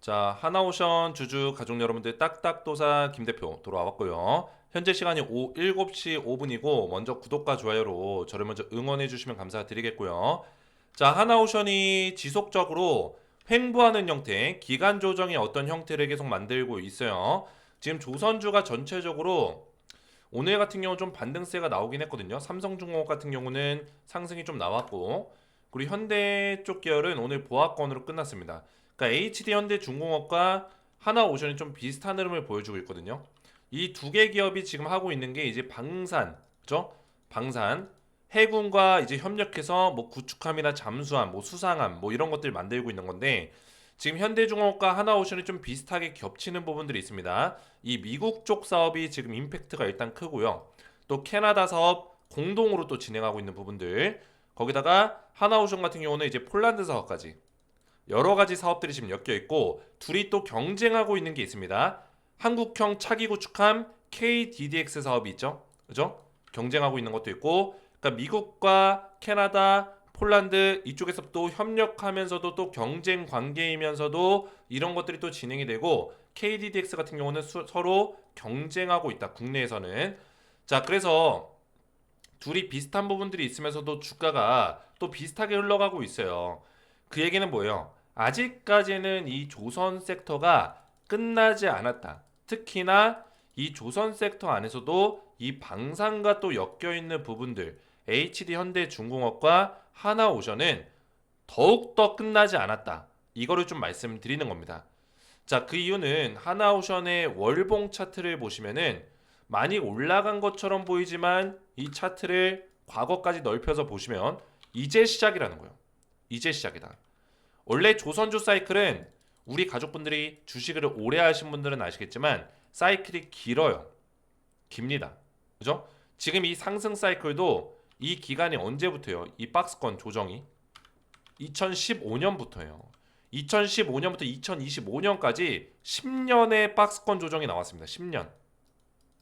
자, 하나오션 주주 가족 여러분들 딱딱도사 김 대표 돌아왔고요. 현재 시간이 오후 7시 5분이고 먼저 구독과 좋아요로 저를 먼저 응원해 주시면 감사드리겠고요. 자, 하나오션이 지속적으로 횡보하는 형태, 기간 조정의 어떤 형태를 계속 만들고 있어요. 지금 조선주가 전체적으로 오늘 같은 경우 좀 반등세가 나오긴 했거든요. 삼성중공업 같은 경우는 상승이 좀 나왔고 그리고 현대 쪽 계열은 오늘 보합권으로 끝났습니다. 그러니까 HD 현대 중공업과 하나 오션이 좀 비슷한 흐름을 보여주고 있거든요. 이 두 개 기업이 지금 하고 있는 게 이제 방산, 그죠? 방산, 해군과 이제 협력해서 뭐 구축함이나 잠수함, 뭐 수상함, 뭐 이런 것들 만들고 있는 건데 지금 현대중공업과 하나오션이 좀 비슷하게 겹치는 부분들이 있습니다. 이 미국 쪽 사업이 지금 임팩트가 일단 크고요. 또 캐나다 사업 공동으로 또 진행하고 있는 부분들 거기다가 하나오션 같은 경우는 이제 폴란드 사업까지 여러 가지 사업들이 지금 엮여 있고 둘이 또 경쟁하고 있는 게 있습니다. 한국형 차기 구축함 KDDX 사업이 있죠. 그죠? 경쟁하고 있는 것도 있고 그러니까 미국과 캐나다, 폴란드 이쪽에서 또 협력하면서도 또 경쟁 관계이면서도 이런 것들이 또 진행이 되고 KDDX 같은 경우는 수- 서로 경쟁하고 있다. 국내에서는. 자, 그래서 둘이 비슷한 부분들이 있으면서도 주가가 또 비슷하게 흘러가고 있어요. 그 얘기는 뭐예요? 아직까지는 이 조선 섹터가 끝나지 않았다. 특히나 이 조선 섹터 안에서도 이 방산과 또 엮여 있는 부분들, HD 현대중공업과 하나오션은 더욱더 끝나지 않았다. 이거를 좀 말씀드리는 겁니다. 자, 그 이유는 하나오션의 월봉 차트를 보시면은 많이 올라간 것처럼 보이지만 이 차트를 과거까지 넓혀서 보시면 이제 시작이라는 거예요. 이제 시작이다. 원래 조선주 사이클은 우리 가족분들이 주식을 오래 하신 분들은 아시겠지만 사이클이 길어요. 깁니다. 그죠? 지금 이 상승 사이클도 이 기간이 언제부터요? 이 박스권 조정이 2015년부터예요. 2015년부터 2025년까지 10년의 박스권 조정이 나왔습니다. 10년.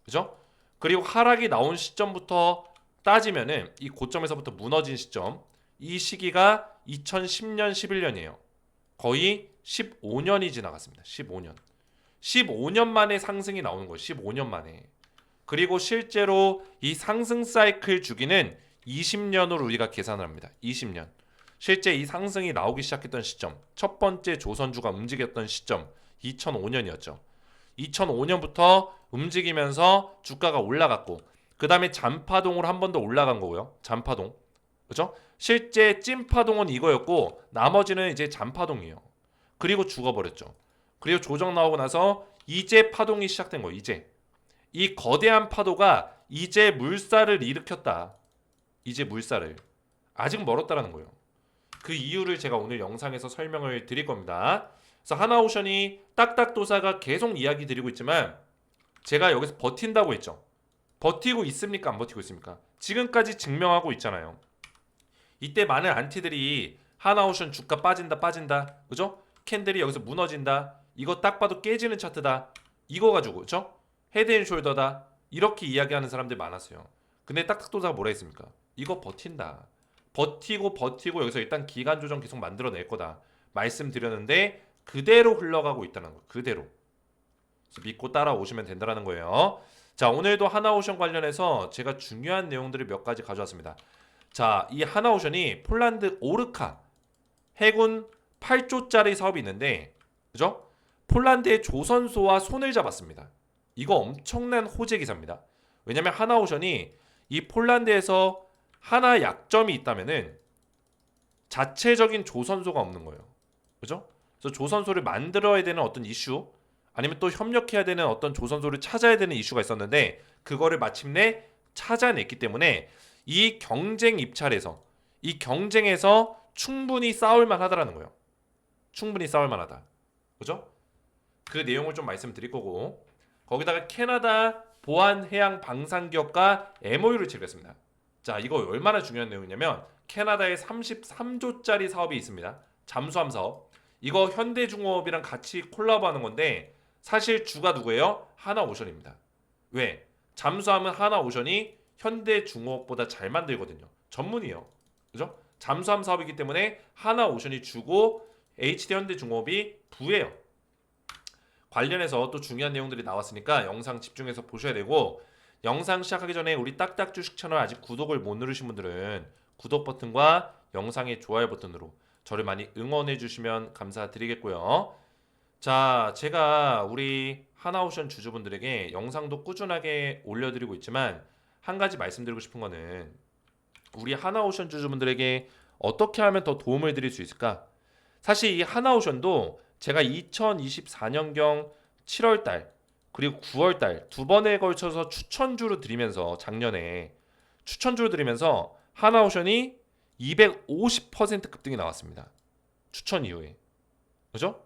그죠? 그리고 하락이 나온 시점부터 따지면은 이 고점에서부터 무너진 시점 이 시기가 2010년 11년이에요. 거의 15년이 지나갔습니다. 15년. 15년 만에 상승이 나오는 거예요. 15년 만에. 그리고 실제로 이 상승 사이클 주기는 20년으로 우리가 계산을 합니다. 20년. 실제 이 상승이 나오기 시작했던 시점, 첫 번째 조선주가 움직였던 시점 2005년이었죠. 2005년부터 움직이면서 주가가 올라갔고 그 다음에 잔파동으로 한 번 더 올라간 거고요. 잔파동. 그죠? 실제 찐파동은 이거였고 나머지는 이제 잔파동이에요. 그리고 죽어버렸죠. 그리고 조정 나오고 나서 이제 파동이 시작된 거예요. 이제 이 거대한 파도가 이제 물살을 일으켰다. 이제 물살을 아직 멀었다라는 거예요. 그 이유를 제가 오늘 영상에서 설명을 드릴 겁니다. 그래서 하나오션이 딱딱도사가 계속 이야기 드리고 있지만 제가 여기서 버틴다고 했죠. 버티고 있습니까? 안 버티고 있습니까? 지금까지 증명하고 있잖아요. 이때 많은 안티들이 하나오션 주가 빠진다 빠진다 그죠? 캔들이 여기서 무너진다 이거 딱 봐도 깨지는 차트다 이거 가지고 그죠? 헤드앤숄더다 이렇게 이야기하는 사람들 많았어요. 근데 딱딱도사가 뭐라 했습니까? 이거 버틴다. 버티고 버티고 여기서 일단 기간 조정 계속 만들어낼 거다 말씀드렸는데 그대로 흘러가고 있다는 거 그대로 믿고 따라오시면 된다는 거예요. 자 오늘도 하나오션 관련해서 제가 중요한 내용들을 몇 가지 가져왔습니다. 자, 이 하나오션이 폴란드 오르카 해군 8조짜리 사업이 있는데, 그죠? 폴란드의 조선소와 손을 잡았습니다. 이거 엄청난 호재 기사입니다. 왜냐면 하나오션이 이 폴란드에서 하나 약점이 있다면은 자체적인 조선소가 없는 거예요. 그죠? 그래서 조선소를 만들어야 되는 어떤 이슈 아니면 또 협력해야 되는 어떤 조선소를 찾아야 되는 이슈가 있었는데 그거를 마침내 찾아냈기 때문에 이 경쟁 입찰에서 이 경쟁에서 충분히 싸울 만하다라는 거예요. 충분히 싸울 만하다. 그죠? 그 내용을 좀 말씀드릴 거고 거기다가 캐나다 보안 해양 방산 기업과 MOU를 체결했습니다. 자, 이거 얼마나 중요한 내용이냐면 캐나다에 33조짜리 사업이 있습니다. 잠수함 사업. 이거 현대중공업이랑 같이 콜라보하는 건데 사실 주가 누구예요? 하나오션입니다. 왜? 잠수함은 하나오션이 현대중공업보다 잘 만들거든요. 전문이에요. 그죠? 잠수함 사업이기 때문에 하나 오션이 주고 HD 현대중공업이 부예요. 관련해서 또 중요한 내용들이 나왔으니까 영상 집중해서 보셔야 되고 영상 시작하기 전에 우리 딱딱 주식 채널 아직 구독을 못 누르신 분들은 구독 버튼과 영상의 좋아요 버튼으로 저를 많이 응원해 주시면 감사드리겠고요. 자, 제가 우리 하나오션 주주분들에게 영상도 꾸준하게 올려드리고 있지만 한 가지 말씀드리고 싶은 거는 우리 하나오션 주주분들에게 어떻게 하면 더 도움을 드릴 수 있을까? 사실 이 하나오션도 제가 2024년경 7월 달 그리고 9월 달 두 번에 걸쳐서 추천주로 드리면서 작년에 추천주로 드리면서 하나오션이 250% 급등이 나왔습니다. 추천 이후에 그죠?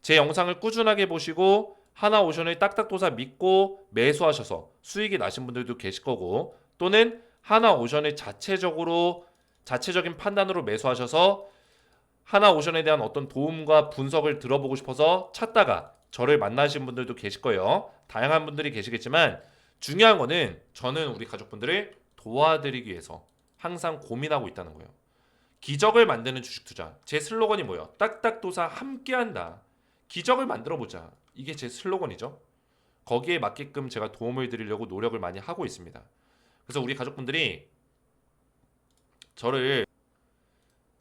제 영상을 꾸준하게 보시고 하나오션을 딱딱도사 믿고 매수하셔서 수익이 나신 분들도 계실 거고 또는 하나오션을 자체적으로 자체적인 판단으로 매수하셔서 하나오션에 대한 어떤 도움과 분석을 들어보고 싶어서 찾다가 저를 만나신 분들도 계실 거예요. 다양한 분들이 계시겠지만 중요한 거는 저는 우리 가족분들을 도와드리기 위해서 항상 고민하고 있다는 거예요. 기적을 만드는 주식 투자. 제 슬로건이 뭐예요? 딱딱도사 함께한다. 기적을 만들어 보자. 이게 제 슬로건이죠. 거기에 맞게끔 제가 도움을 드리려고 노력을 많이 하고 있습니다. 그래서 우리 가족분들이 저를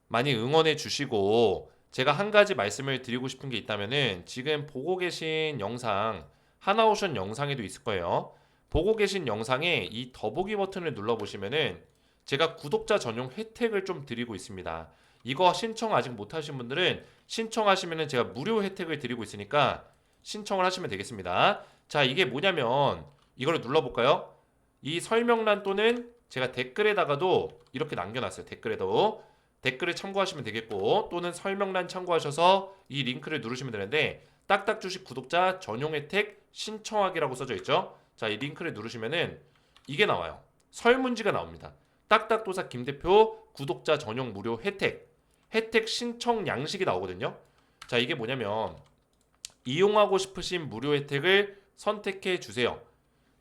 많이 응원해 주시고 제가 한 가지 말씀을 드리고 싶은 게 있다면은 지금 보고 계신 영상 하나오션 영상에도 있을 거예요. 보고 계신 영상에 이 더보기 버튼을 눌러 보시면은 제가 구독자 전용 혜택을 좀 드리고 있습니다. 이거 신청 아직 못 하신 분들은 신청하시면은 제가 무료 혜택을 드리고 있으니까 신청을 하시면 되겠습니다. 자, 이게 뭐냐면 이거를 눌러 볼까요? 이 설명란 또는 제가 댓글에다가도 이렇게 남겨놨어요. 댓글에도 댓글을 참고하시면 되겠고 또는 설명란 참고하셔서 이 링크를 누르시면 되는데 딱딱 주식 구독자 전용 혜택 신청하기라고 써져 있죠. 자, 이 링크를 누르시면은 이게 나와요. 설문지가 나옵니다. 딱딱도사 김 대표 구독자 전용 무료 혜택 혜택 신청 양식이 나오거든요. 자, 이게 뭐냐면 이용하고 싶으신 무료 혜택을 선택해 주세요.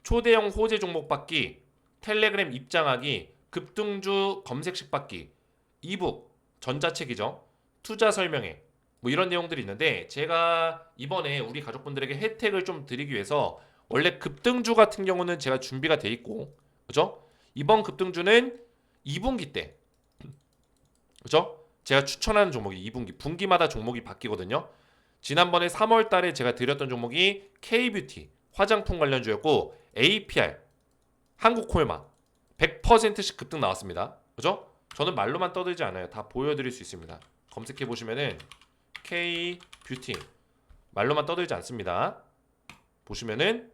초대형 호재 종목 받기, 텔레그램 입장하기, 급등주 검색식 받기, 이북, 전자책이죠. 투자 설명회, 뭐 이런 내용들이 있는데 제가 이번에 우리 가족분들에게 혜택을 좀 드리기 위해서 원래 급등주 같은 경우는 제가 준비가 돼 있고, 그죠? 이번 급등주는 2분기 때, 그죠? 제가 추천하는 종목이 2분기, 분기마다 종목이 바뀌거든요. 지난번에 3월 달에 제가 드렸던 종목이 K뷰티, 화장품 관련주였고, APR, 한국콜마, 100%씩 급등 나왔습니다. 그죠? 저는 말로만 떠들지 않아요. 다 보여드릴 수 있습니다. 검색해 보시면은 K 뷰티 말로만 떠들지 않습니다. 보시면은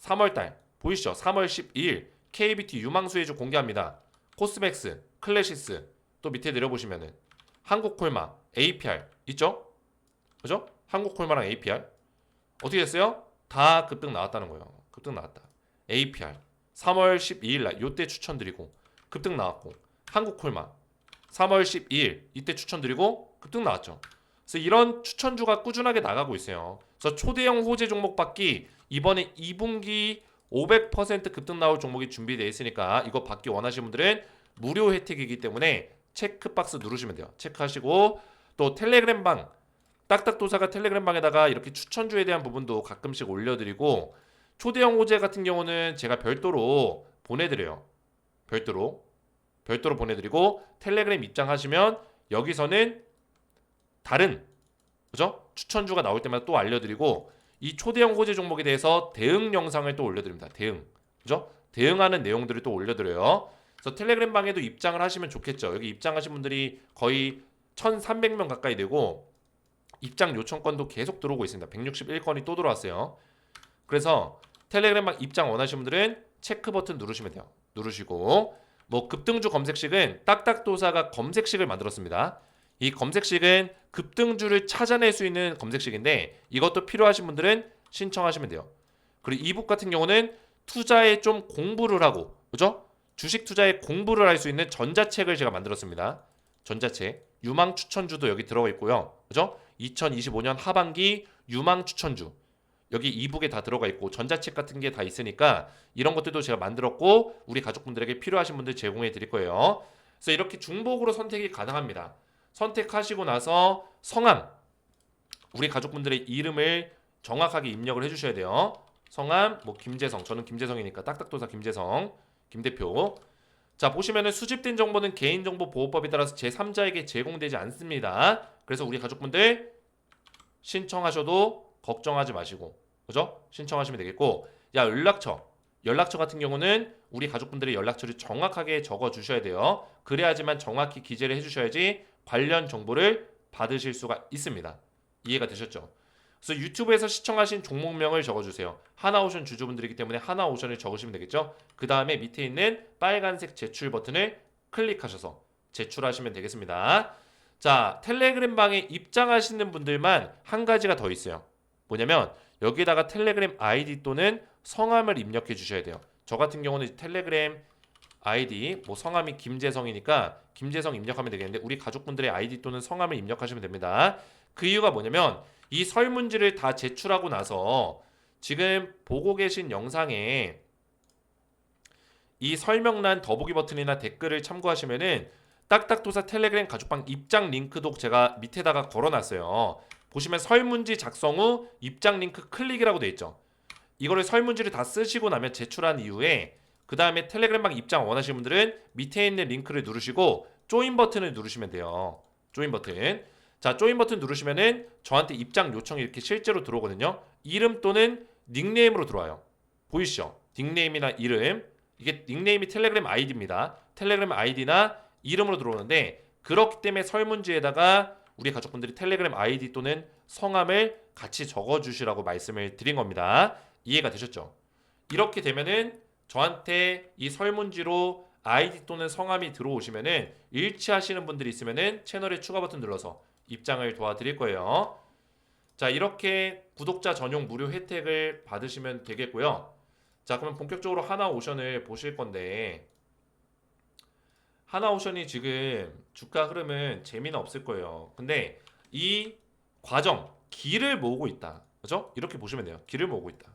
3월달 보이시죠? 3월 12일 K 뷰티 유망수혜주 공개합니다. 코스맥스, 클래시스 또 밑에 내려보시면은 한국콜마, APR 있죠? 그죠? 한국콜마랑 APR 어떻게 됐어요? 다 급등 나왔다는 거예요. 급등 나왔다. APR 3월 12일 날 요때 추천드리고 급등 나왔고 한국콜마 3월 12일 이때 추천드리고 급등 나왔죠. 그래서 이런 추천주가 꾸준하게 나가고 있어요. 그래서 초대형 호재 종목 받기 이번에 2분기 500% 급등 나올 종목이 준비되어 있으니까 이거 받기 원하시는 분들은 무료 혜택이기 때문에 체크박스 누르시면 돼요. 체크하시고 또 텔레그램 방 딱딱도사가 텔레그램 방에다가 이렇게 추천주에 대한 부분도 가끔씩 올려드리고 초대형 호재 같은 경우는 제가 별도로 보내드려요. 별도로 별도로 보내드리고 텔레그램 입장하시면 여기서는 다른 그죠? 추천주가 나올 때마다 또 알려드리고 이 초대형 호재 종목에 대해서 대응 영상을 또 올려드립니다. 대응 그죠? 대응하는 내용들을 또 올려드려요. 그래서 텔레그램 방에도 입장을 하시면 좋겠죠. 여기 입장하신 분들이 거의 1,300명 가까이 되고 입장 요청건도 계속 들어오고 있습니다. 161건이 또 들어왔어요. 그래서 텔레그램 방 입장 원하시는 분들은 체크 버튼 누르시면 돼요. 누르시고 뭐 급등주 검색식은 딱딱도사가 검색식을 만들었습니다. 이 검색식은 급등주를 찾아낼 수 있는 검색식인데 이것도 필요하신 분들은 신청하시면 돼요. 그리고 이북 같은 경우는 투자에 좀 공부를 하고 그죠? 주식 투자에 공부를 할 수 있는 전자책을 제가 만들었습니다. 전자책 유망 추천주도 여기 들어가 있고요. 그죠? 2025년 하반기 유망 추천주 여기 이북에 다 들어가 있고 전자책 같은 게 다 있으니까 이런 것들도 제가 만들었고 우리 가족분들에게 필요하신 분들 제공해 드릴 거예요. 그래서 이렇게 중복으로 선택이 가능합니다. 선택하시고 나서 성함 우리 가족분들의 이름을 정확하게 입력을 해주셔야 돼요. 성함 뭐 김재성 저는 김재성이니까 딱딱도사 김재성 김 대표 자 보시면은 수집된 정보는 개인정보보호법에 따라서 제3자에게 제공되지 않습니다. 그래서 우리 가족분들 신청하셔도 걱정하지 마시고 그죠? 신청하시면 되겠고 야 연락처 연락처 같은 경우는 우리 가족분들의 연락처를 정확하게 적어 주셔야 돼요. 그래야지만 정확히 기재를 해주셔야지 관련 정보를 받으실 수가 있습니다. 이해가 되셨죠? 그래서 유튜브에서 시청하신 종목명을 적어주세요. 하나오션 주주분들이기 때문에 하나오션을 적으시면 되겠죠. 그 다음에 밑에 있는 빨간색 제출 버튼을 클릭하셔서 제출하시면 되겠습니다. 자, 텔레그램 방에 입장하시는 분들만 한 가지가 더 있어요. 뭐냐면 여기다가 텔레그램 아이디 또는 성함을 입력해 주셔야 돼요. 저 같은 경우는 텔레그램 아이디 뭐 성함이 김재성이니까 김재성 입력하면 되겠는데 우리 가족분들의 아이디 또는 성함을 입력하시면 됩니다. 그 이유가 뭐냐면 이 설문지를 다 제출하고 나서 지금 보고 계신 영상에 이 설명란 더보기 버튼이나 댓글을 참고하시면은 딱딱도사 텔레그램 가족방 입장 링크도 제가 밑에다가 걸어놨어요. 보시면 설문지 작성 후 입장 링크 클릭이라고 돼 있죠. 이거를 설문지를 다 쓰시고 나면 제출한 이후에 그 다음에 텔레그램방 입장 원하시는 분들은 밑에 있는 링크를 누르시고 조인 버튼을 누르시면 돼요. 조인 버튼. 자, 조인 버튼 누르시면은 저한테 입장 요청이 이렇게 실제로 들어오거든요. 이름 또는 닉네임으로 들어와요. 보이시죠? 닉네임이나 이름. 이게 닉네임이 텔레그램 아이디입니다. 텔레그램 아이디나 이름으로 들어오는데 그렇기 때문에 설문지에다가 우리 가족분들이 텔레그램 아이디 또는 성함을 같이 적어 주시라고 말씀을 드린 겁니다. 이해가 되셨죠? 이렇게 되면은 저한테 이 설문지로 아이디 또는 성함이 들어오시면은 일치하시는 분들이 있으면은 채널에 추가 버튼 눌러서 입장을 도와드릴 거예요. 자, 이렇게 구독자 전용 무료 혜택을 받으시면 되겠고요. 자, 그러면 본격적으로 하나 오션을 보실 건데 하나오션이 지금 주가 흐름은 재미는 없을 거예요. 근데 이 과정 길을 모으고 있다. 그죠? 이렇게 보시면 돼요. 길을 모으고 있다.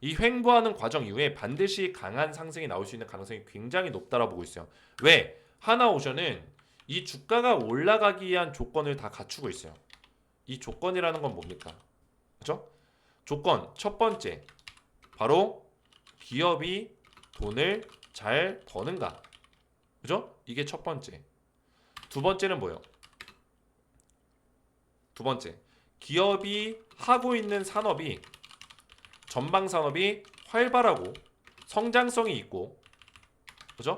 이 횡보하는 과정 이후에 반드시 강한 상승이 나올 수 있는 가능성이 굉장히 높다라고 보고 있어요. 왜? 하나오션은 이 주가가 올라가기 위한 조건을 다 갖추고 있어요. 이 조건이라는 건 뭡니까? 그죠? 조건 첫 번째 바로 기업이 돈을 잘 버는가? 그죠? 이게 첫 번째. 두 번째는 뭐예요? 두 번째. 기업이 하고 있는 산업이 전방 산업이 활발하고 성장성이 있고 그죠?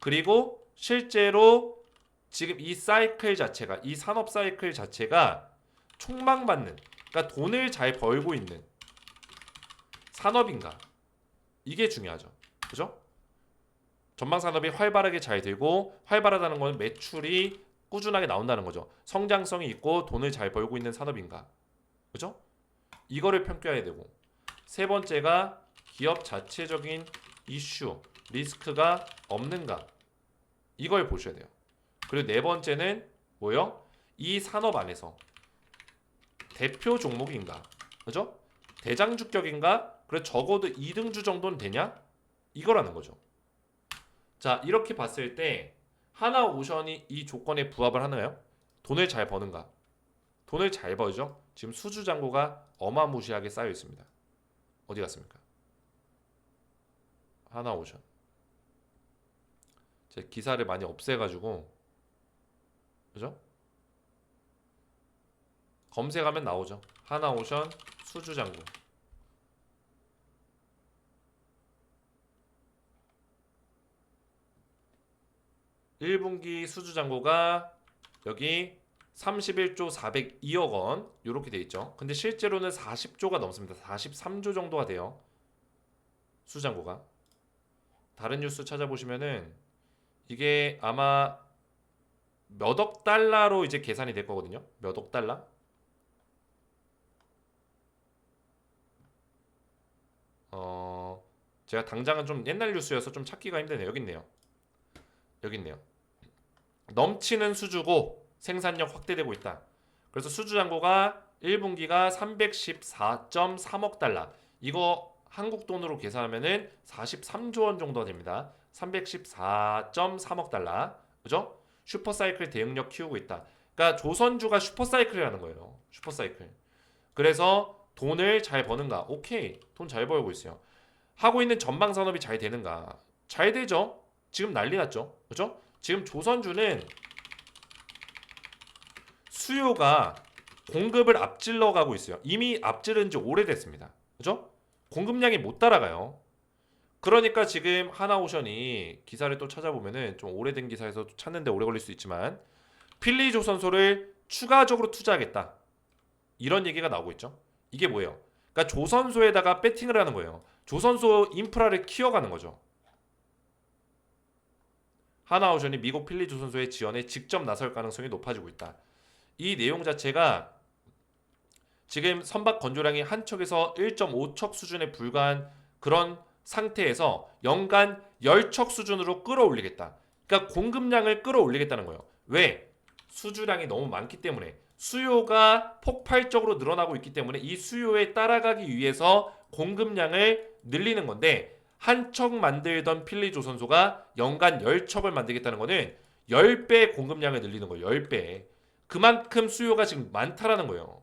그리고 실제로 지금 이 사이클 자체가 이 산업 사이클 자체가 촉망받는 그러니까 돈을 잘 벌고 있는 산업인가? 이게 중요하죠. 그죠? 전방 산업이 활발하게 잘 되고 활발하다는 건 매출이 꾸준하게 나온다는 거죠. 성장성이 있고 돈을 잘 벌고 있는 산업인가? 그죠? 이거를 평가해야 되고 세 번째가 기업 자체적인 이슈, 리스크가 없는가? 이걸 보셔야 돼요. 그리고 네 번째는 뭐요? 이 산업 안에서 대표 종목인가? 그죠? 대장 주격인가? 그래 적어도 2등주 정도는 되냐? 이거라는 거죠. 자, 이렇게 봤을 때 하나 오션이 이 조건에 부합을 하나요? 돈을 잘 버는가? 돈을 잘 벌죠. 지금 수주 잔고가 어마무시하게 쌓여 있습니다. 어디 갔습니까? 하나 오션. 제 기사를 많이 없애가지고 그죠? 검색하면 나오죠. 하나 오션 수주 잔고. 일분기 수주 잔고가 여기 31조 402억 원 이렇게 돼 있죠. 근데 실제로는 40조가 넘습니다. 43조 정도가 돼요. 수장고가. 다른 뉴스 찾아보시면은 이게 아마 몇 억 달러로 이제 계산이 될 거거든요. 몇 억 달러? 어, 제가 당장은 좀 옛날 뉴스여서 좀 찾기가 힘드네요. 여기 있네요. 여기 있네요. 넘치는 수주고 생산력 확대되고 있다. 그래서 수주 잔고가 1분기가 314.3억 달러. 이거 한국 돈으로 계산하면은 43조 원 정도 됩니다. 314.3억 달러. 그죠? 슈퍼사이클 대응력 키우고 있다. 그러니까 조선주가 슈퍼사이클이라는 거예요. 슈퍼사이클. 그래서 돈을 잘 버는가? 오케이. 돈 잘 벌고 있어요. 하고 있는 전방 산업이 잘 되는가? 잘 되죠. 지금 난리 났죠. 그죠? 지금 조선주는 수요가 공급을 앞질러 가고 있어요. 이미 앞지른 지 오래됐습니다. 그죠? 공급량이 못 따라가요. 그러니까 지금 하나오션이 기사를 또 찾아보면은 좀 오래된 기사에서 찾는데 오래 걸릴 수 있지만 필리 조선소를 추가적으로 투자하겠다. 이런 얘기가 나오고 있죠. 이게 뭐예요? 그러니까 조선소에다가 배팅을 하는 거예요. 조선소 인프라를 키워가는 거죠. 하나오션이 미국 필리 조선소의 지원에 직접 나설 가능성이 높아지고 있다. 이 내용 자체가 지금 선박 건조량이 한 척에서 1.5척 수준에 불과한 그런 상태에서 연간 10척 수준으로 끌어올리겠다. 그러니까 공급량을 끌어올리겠다는 거예요. 왜? 수주량이 너무 많기 때문에 수요가 폭발적으로 늘어나고 있기 때문에 이 수요에 따라가기 위해서 공급량을 늘리는 건데 한 척 만들던 필리 조선소가 연간 10척을 만들겠다는 거는 10배 공급량을 늘리는 거예요. 10배. 그만큼 수요가 지금 많다라는 거예요.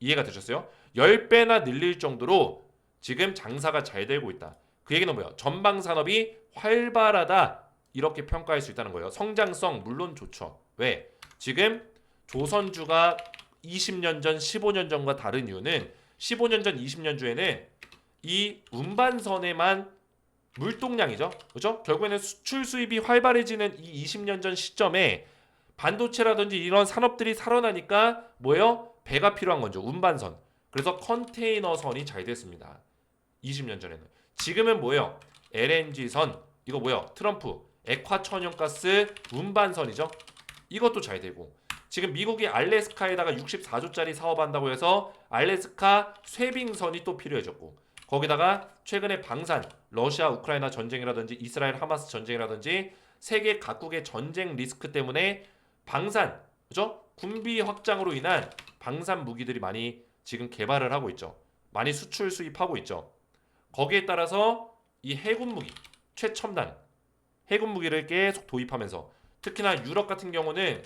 이해가 되셨어요? 10배나 늘릴 정도로 지금 장사가 잘 되고 있다. 그 얘기는 뭐예요? 전방 산업이 활발하다. 이렇게 평가할 수 있다는 거예요. 성장성 물론 좋죠. 왜? 지금 조선주가 20년 전, 15년 전과 다른 이유는 15년 전, 20년 주에는 이 운반선에만 물동량이죠. 그죠? 결국에는 수출 수입이 활발해지는 이 20년 전 시점에 반도체라든지 이런 산업들이 살아나니까 뭐예요? 배가 필요한 거죠. 운반선. 그래서 컨테이너선이 잘 됐습니다. 20년 전에는. 지금은 뭐예요? LNG선. 이거 뭐예요? 트럼프. 액화 천연가스 운반선이죠. 이것도 잘 되고. 지금 미국이 알래스카에다가 64조짜리 사업한다고 해서 알래스카 쇠빙선이 또 필요해졌고 거기다가 최근에 방산, 러시아 우크라이나 전쟁이라든지 이스라엘 하마스 전쟁이라든지 세계 각국의 전쟁 리스크 때문에 방산, 그죠? 군비 확장으로 인한 방산 무기들이 많이 지금 개발을 하고 있죠. 많이 수출 수입하고 있죠. 거기에 따라서 이 해군 무기, 최첨단 해군 무기를 계속 도입하면서 특히나 유럽 같은 경우는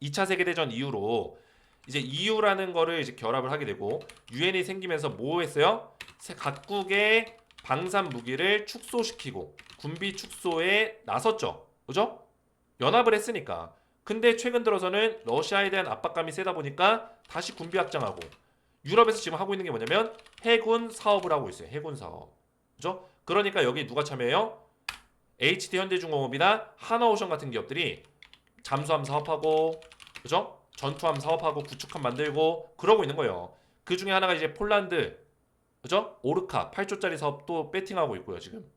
2차 세계 대전 이후로 이제 EU라는 거를 이제 결합을 하게 되고 유엔이 생기면서 뭐 했어요? 세- 각국의 방산 무기를 축소시키고 군비 축소에 나섰죠. 그죠? 연합을 했으니까. 근데 최근 들어서는 러시아에 대한 압박감이 세다 보니까 다시 군비 확장하고 유럽에서 지금 하고 있는 게 뭐냐면 해군 사업을 하고 있어요. 해군 사업. 그죠? 그러니까 여기 누가 참여해요? HD 현대중공업이나 하나오션 같은 기업들이 잠수함 사업하고 그죠? 전투함 사업하고 구축함 만들고 그러고 있는 거예요. 그 중에 하나가 이제 폴란드 그죠? 오르카 8조짜리 사업도 배팅하고 있고요, 지금.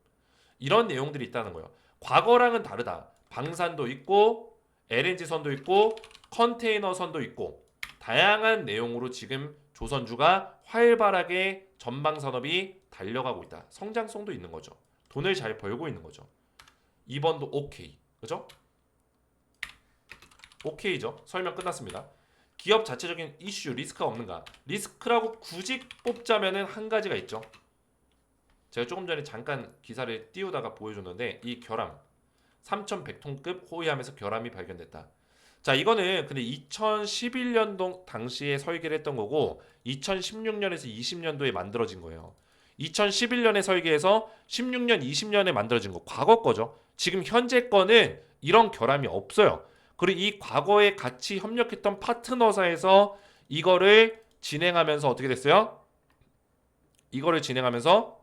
이런 내용들이 있다는 거예요. 과거랑은 다르다. 방산도 있고 LNG 선도 있고 컨테이너 선도 있고 다양한 내용으로 지금 조선주가 활발하게 전방 산업이 달려가고 있다. 성장성도 있는 거죠. 돈을 잘 벌고 있는 거죠. 2번도 오케이. 그죠? 오케이죠. 설명 끝났습니다. 기업 자체적인 이슈 리스크가 없는가? 리스크라고 굳이 뽑자면은 한 가지가 있죠. 제가 조금 전에 잠깐 기사를 띄우다가 보여줬는데 이 결함 3,100톤급 호위함에서 결함이 발견됐다. 자 이거는 근데 2011년도 당시에 설계를 했던 거고 2016년에서 20년도에 만들어진 거예요. 2011년에 설계해서 16년, 20년에 만들어진 거 과거 거죠. 지금 현재 거는 이런 결함이 없어요. 그리고 이 과거에 같이 협력했던 파트너사에서 이거를 진행하면서 어떻게 됐어요? 이거를 진행하면서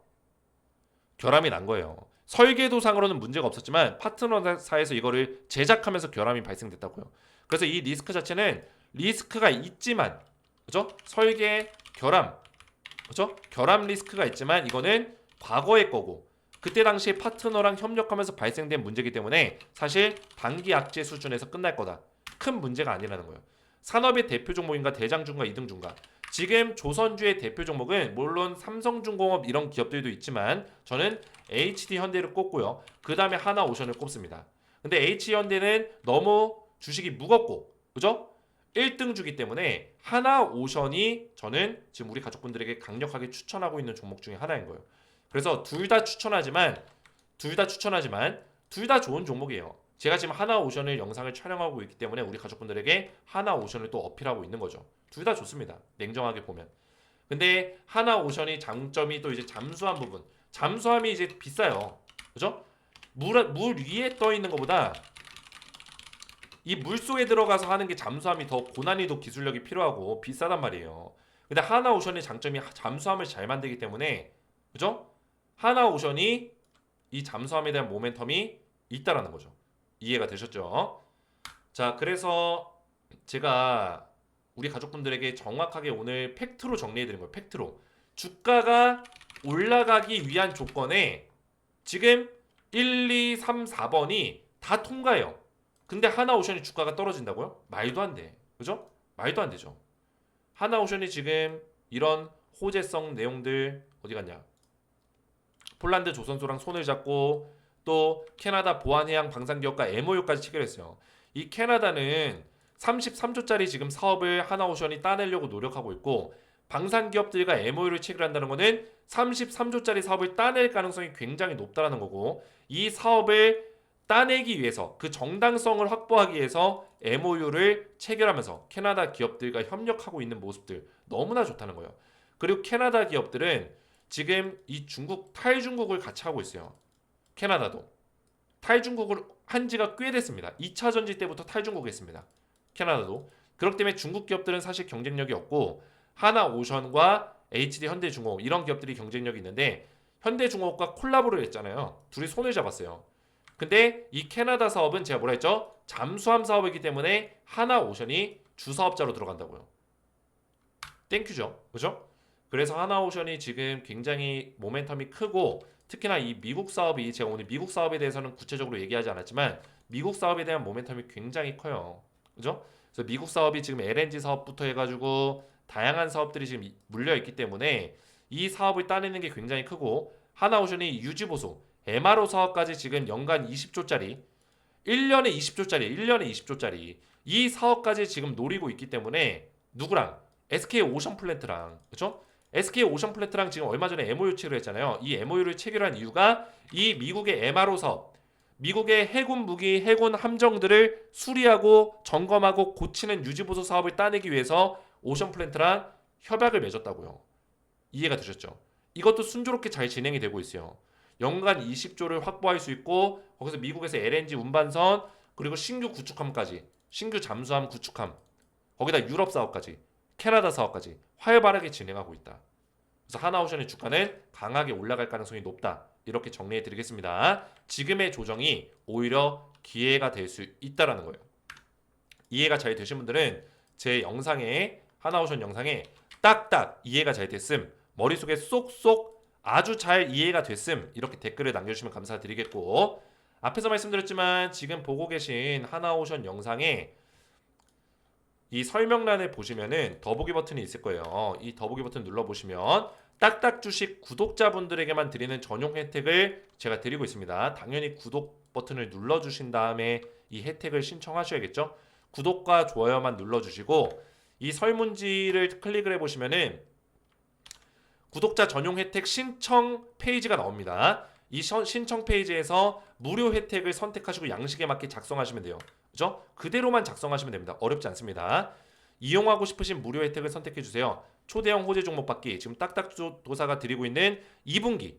결함이 난 거예요. 설계도상으로는 문제가 없었지만 파트너사에서 이거를 제작하면서 결함이 발생됐다고요. 그래서 이 리스크 자체는 리스크가 있지만 그죠? 설계 결함 그죠? 결함 리스크가 있지만 이거는 과거의 거고 그때 당시에 파트너랑 협력하면서 발생된 문제이기 때문에 사실 단기 악재 수준에서 끝날 거다. 큰 문제가 아니라는 거예요. 산업의 대표 종목인가 대장중가 이등중가. 지금 조선주의 대표 종목은 물론 삼성중공업 이런 기업들도 있지만 저는 HD 현대를 꼽고요. 그 다음에 하나오션을 꼽습니다. 근데 H 현대는 너무 주식이 무겁고 그죠? 1등 주기 때문에 하나오션이 저는 지금 우리 가족분들에게 강력하게 추천하고 있는 종목 중에 하나인 거예요. 그래서 둘 다 추천하지만 둘 다 추천하지만 둘 다 좋은 종목이에요. 제가 지금 하나 오션을 영상을 촬영하고 있기 때문에 우리 가족분들에게 하나 오션을 또 어필하고 있는 거죠. 둘 다 좋습니다. 냉정하게 보면. 근데 하나 오션이 장점이 또 이제 잠수함 부분. 잠수함이 이제 비싸요. 그죠? 물, 물 위에 떠 있는 것보다 이 물 속에 들어가서 하는 게 잠수함이 더 고난이도 기술력이 필요하고 비싸단 말이에요. 근데 하나 오션의 장점이 하- 잠수함을 잘 만들기 때문에 그죠? 하나 오션이 이 잠수함에 대한 모멘텀이 있다라는 거죠. 이해가 되셨죠? 자, 그래서 제가 우리 가족분들에게 정확하게 오늘 팩트로 정리해 드린 거예요. 팩트로. 주가가 올라가기 위한 조건에 지금 1, 2, 3, 4번이 다 통과해요. 근데 하나오션이 주가가 떨어진다고요? 말도 안 돼. 그죠? 말도 안 되죠. 하나오션이 지금 이런 호재성 내용들 어디 갔냐? 폴란드 조선소랑 손을 잡고 또 캐나다 보안해양 방산기업과 MOU까지 체결했어요. 이 캐나다는 33조짜리 지금 사업을 하나오션이 따내려고 노력하고 있고 방산기업들과 MOU를 체결한다는 것은 33조짜리 사업을 따낼 가능성이 굉장히 높다라는 거고 이 사업을 따내기 위해서 그 정당성을 확보하기 위해서 MOU를 체결하면서 캐나다 기업들과 협력하고 있는 모습들 너무나 좋다는 거예요. 그리고 캐나다 기업들은 지금 이 중국 탈중국을 같이 하고 있어요. 캐나다도 탈중국을 한 지가 꽤 됐습니다. 2차 전지 때부터 탈중국 했습니다. 캐나다도 그렇기 때문에 중국 기업들은 사실 경쟁력이 없고 하나 오션과 HD 현대중공업 이런 기업들이 경쟁력이 있는데 현대중공업과 콜라보를 했잖아요. 둘이 손을 잡았어요. 근데 이 캐나다 사업은 제가 뭐라 했죠? 잠수함 사업이기 때문에 하나 오션이 주사업자로 들어간다고요. 땡큐죠. 그죠? 그래서 하나오션이 지금 굉장히 모멘텀이 크고 특히나 이 미국 사업이 제가 오늘 미국 사업에 대해서는 구체적으로 얘기하지 않았지만 미국 사업에 대한 모멘텀이 굉장히 커요. 그죠? 그래서 미국 사업이 지금 LNG 사업부터 해가지고 다양한 사업들이 지금 이- 물려 있기 때문에 이 사업을 따내는 게 굉장히 크고 하나오션이 유지보수 MRO 사업까지 지금 연간 20조짜리 1년에 20조짜리 1년에 20조짜리 이 사업까지 지금 노리고 있기 때문에 누구랑 SK 오션 플랜트랑 그죠? SK 오션 플랜트랑 지금 얼마 전에 MOU 체결 했잖아요. 이 MOU를 체결한 이유가 이 미국의 MRO 사업 미국의 해군 무기, 해군 함정들을 수리하고 점검하고 고치는 유지보수 사업을 따내기 위해서 오션 플랜트랑 협약을 맺었다고요. 이해가 되셨죠? 이것도 순조롭게 잘 진행이 되고 있어요. 연간 20조를 확보할 수 있고 거기서 미국에서 LNG 운반선 그리고 신규 구축함까지 신규 잠수함 구축함 거기다 유럽 사업까지 캐나다 사업까지 활발하게 진행하고 있다. 그래서 하나오션의 주가는 강하게 올라갈 가능성이 높다. 이렇게 정리해 드리겠습니다. 지금의 조정이 오히려 기회가 될 수 있다라는 거예요. 이해가 잘 되신 분들은 제 영상에 하나오션 영상에 딱딱 이해가 잘 됐음 머릿속에 쏙쏙 아주 잘 이해가 됐음 이렇게 댓글을 남겨주시면 감사드리겠고 앞에서 말씀드렸지만 지금 보고 계신 하나오션 영상에 이 설명란을 보시면은 더보기 버튼이 있을 거예요. 이 더보기 버튼 눌러 보시면 딱딱 주식 구독자분들에게만 드리는 전용 혜택을 제가 드리고 있습니다. 당연히 구독 버튼을 눌러 주신 다음에 이 혜택을 신청하셔야겠죠. 구독과 좋아요만 눌러 주시고 이 설문지를 클릭을 해 보시면은 구독자 전용 혜택 신청 페이지가 나옵니다. 이 셔- 신청 페이지에서 무료 혜택을 선택하시고 양식에 맞게 작성하시면 돼요. 그죠? 그대로만 작성하시면 됩니다. 어렵지 않습니다. 이용하고 싶으신 무료 혜택을 선택해 주세요. 초대형 호재 종목 받기 지금 딱딱 조- 도사가 드리고 있는 2분기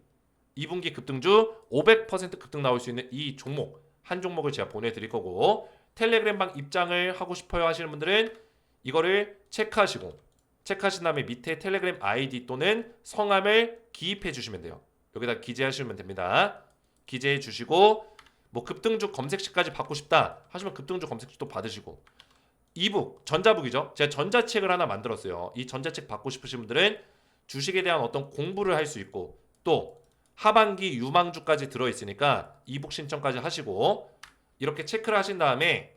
2분기 급등주 500% 급등 나올 수 있는 이 종목 한 종목을 제가 보내드릴 거고 텔레그램방 입장을 하고 싶어요 하시는 분들은 이거를 체크하시고 체크하신 다음에 밑에 텔레그램 아이디 또는 성함을 기입해 주시면 돼요. 여기다 기재하시면 됩니다. 기재해 주시고 뭐 급등주 검색시까지 받고 싶다 하시면 급등주 검색시도 받으시고 이북 전자북이죠. 제가 전자책을 하나 만들었어요. 이 전자책 받고 싶으신 분들은 주식에 대한 어떤 공부를 할 수 있고 또 하반기 유망주까지 들어 있으니까 이북 신청까지 하시고 이렇게 체크를 하신 다음에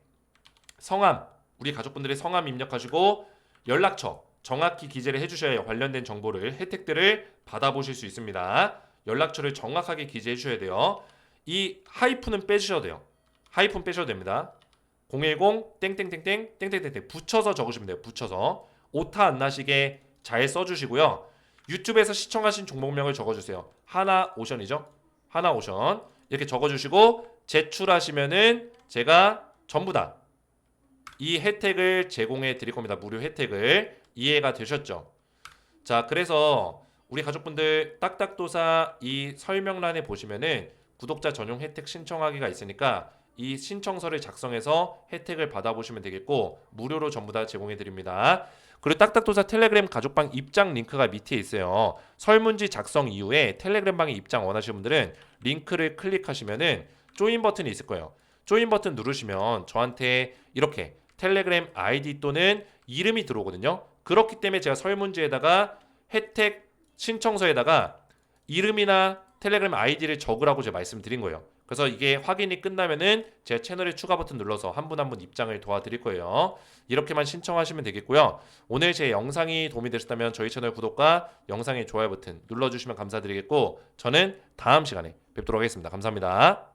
성함 우리 가족분들의 성함 입력하시고 연락처 정확히 기재를 해주셔야 관련된 정보를 혜택들을 받아보실 수 있습니다. 연락처를 정확하게 기재해 주셔야 돼요. 이 하이픈은 빼주셔도 돼요. 하이픈 빼셔도 됩니다. 010 땡땡땡땡 땡땡땡땡 붙여서 적으시면 돼요. 붙여서 오타 안 나시게 잘 써주시고요. 유튜브에서 시청하신 종목명을 적어주세요. 하나 오션이죠. 하나 오션 이렇게 적어주시고 제출하시면은 제가 전부 다 이 혜택을 제공해 드릴 겁니다. 무료 혜택을 이해가 되셨죠? 자, 그래서 우리 가족분들 딱딱도사 이 설명란에 보시면은 구독자 전용 혜택 신청하기가 있으니까 이 신청서를 작성해서 혜택을 받아보시면 되겠고 무료로 전부 다 제공해 드립니다. 그리고 딱딱도사 텔레그램 가족방 입장 링크가 밑에 있어요. 설문지 작성 이후에 텔레그램 방에 입장 원하시는 분들은 링크를 클릭하시면은 조인 버튼이 있을 거예요. 조인 버튼 누르시면 저한테 이렇게 텔레그램 아이디 또는 이름이 들어오거든요. 그렇기 때문에 제가 설문지에다가 혜택 신청서에다가 이름이나 텔레그램 아이디를 적으라고 제가 말씀드린 거예요. 그래서 이게 확인이 끝나면은 제 채널에 추가 버튼 눌러서 한 분 한 분 입장을 도와드릴 거예요. 이렇게만 신청하시면 되겠고요. 오늘 제 영상이 도움이 되셨다면 저희 채널 구독과 영상의 좋아요 버튼 눌러주시면 감사드리겠고 저는 다음 시간에 뵙도록 하겠습니다. 감사합니다.